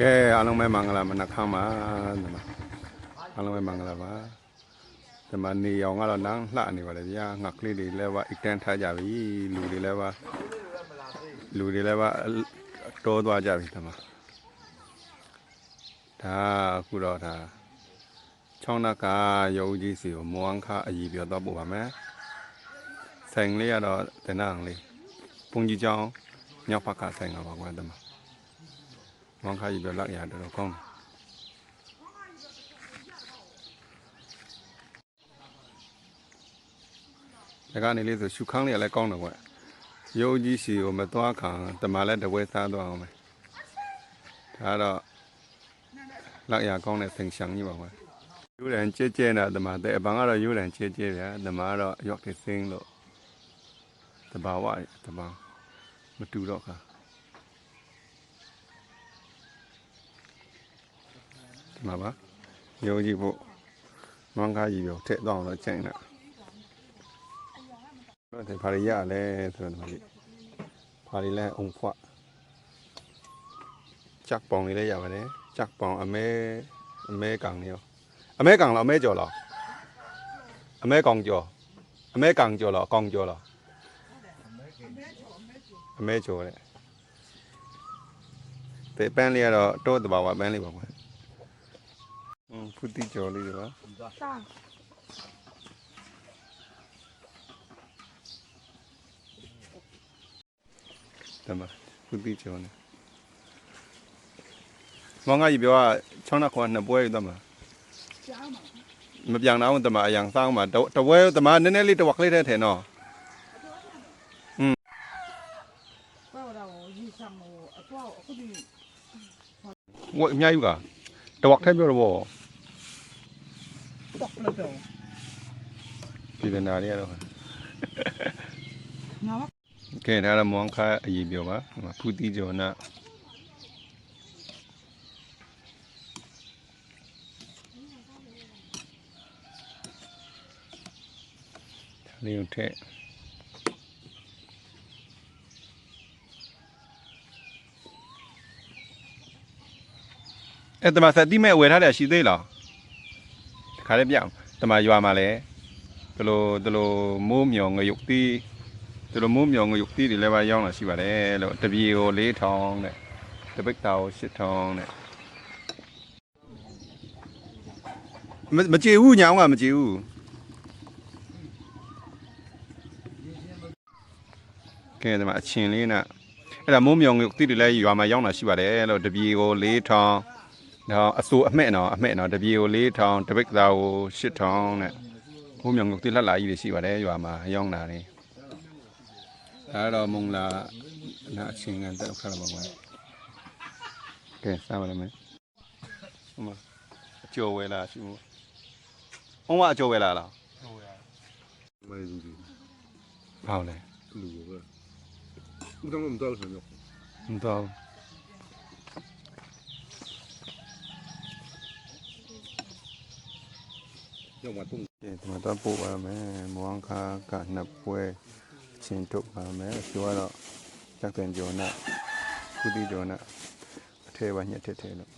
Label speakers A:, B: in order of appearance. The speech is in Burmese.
A: ကဲအားလုံးပဲမင်္ဂလာမနက်ခမ်းပါဒီမှာအားလုံးပဲမင်္ဂလာပါဒီမှာနေရောင်ကတော့နန်းလှနေပါလေဗျာငှက်ကလေးတွေလည်းပါအတန်းထားကြပြီလူတွေလည်းပါလူတွေလည်းပါတိုးသွားကြပြီဒီမှာဒါအခုတော့ဒါချောင်းနက်ကရုပ်ကြီးစီကိုမောင်းခအည်ပြောတော့ပို့ပါမယ်ဆိုင်လေးကတော့တနန်းလေးပုံကြီးချောင်းမြောက်ဖက်ကဆိုင်ကပါကွာဒီမှာ မောင်ခါကြီးပြောလောက်ရတော်တော်ကောင်းတယ်ဒါကနေလေးဆိုရှုခန်းလေးကလည်းကောင်းတယ်ကွရုပ်ကြီးစီကိုမသွားခံတမလည်းတပွဲစားသွားအောင်မယ်ဒါတော့လောက်ရကောင်းတဲ့စိန်ရှံကြီးပါကွယူရန်ကြဲကြဲနာတမတဲ့အပန်ကတော့ယူရန်ကြဲကြဲဗျာတမကတော့ရော့ကစင်းလို့တဘာဝတဘာမတူတော့ခါ မှာပါရုံးကြည့်ဖို့မန်းကားကြီးပြောထည့်တော့အောင်တော့ချိန်လိုက်တော့ဒီဖာရီရလဲဆိုတော့ဒီမှာကြည့်ဖာရီလဲအုံဖွာချက်ပေါင်လေးလည်းရပါတယ်ချက်ပေါင်အမဲအမဲကောင်နေရောအမဲကောင်လားအမဲကြော်လားအမဲကောင်ကြော်အမဲကောင်ကြော်လားကောင်ကြော်လားအမဲကြော်တဲ့ဒီပန်းလေးကတော့တိုးတဘာဝပန်းလေးပါကွာอืม ဖူတီကျော်လေးတွေပါ
B: 上
A: တမဖူတီကျော်နေမောင်ငါကြီးပြောကချောင်းနှခွာနှစ်ပွဲယူတော့မှာ
B: 加嘛，
A: မပြောင်းတော့တမအយ៉ាងစောင်းမှာတပွဲတမနည်းနည်းလေးတဝက်ကလေးတဲ့ထဲနော်
B: 怪不得我印象我多少我的
A: ဝက် ဘယ်လိုပြောပြည်နာတွေရတော့
B: ငါပါ
A: ကဲဒါတော့မောင်ခါအရေးပြောပါဖူတိကျော်နာလေးကိုထည့်အဲ့တမဆက်တိမဲ့ဝယ်ထားတယ်ရှိသေးလား ခါလေးပြအောင်တမရွာမှာလဲဒီလိုဒီလိုမိုးမြောင်ငရုတ်တီးဒီလိုမိုးမြောင်ငရုတ်တီးတွေလည်းပါရောင်းလာရှိပါတယ်လို့တပြေကို4000တဲ့တပိတ်တာကို8000တဲ့မမကြည့်ဘူးညာအောင်ကမကြည့်ဘူးကဲဒီမှာအချင်းလေးနဲ့အဲ့ဒါမိုးမြောင်ငရုတ်တီးတွေလည်းရွာမှာရောင်းလာရှိပါတယ်လို့တပြေကို4000 နော်အစိုးအမှဲ့နော်အမှဲ့နော်တပြေကို4000တပိတ်သားကို8000နဲ့ဘုံမြောင်ကတိလှလာကြီးတွေရှိပါတယ်ရွာမှာရောင်းတာနေဒါတော့မုံလာနာအချင်းကန်တက်ခါလာပါကွာကဲစားပါလိမ့်မယ်ဟိုမှာအကျော်ဝဲလာရှိမို့ဘုံကအကျော်ဝဲလာလား
C: ဟုတ်ရ
A: မယ်လူ
C: ကြီးဘာလဲလူပဲဦးတောင်းမတော်ဆိုတော့
A: မတော်
C: ရုံမှာတုံး
A: ကဲဒီမှာတော့ပို့ပါမယ်မောင်ခါကနှစ်ပွဲချင်းထုတ်ပါမယ်ပြောတော့တက်ပြန်ကြော်နဲ့ကုသီကြော်နဲ့အထဲပါညက်ထက်ထဲလို့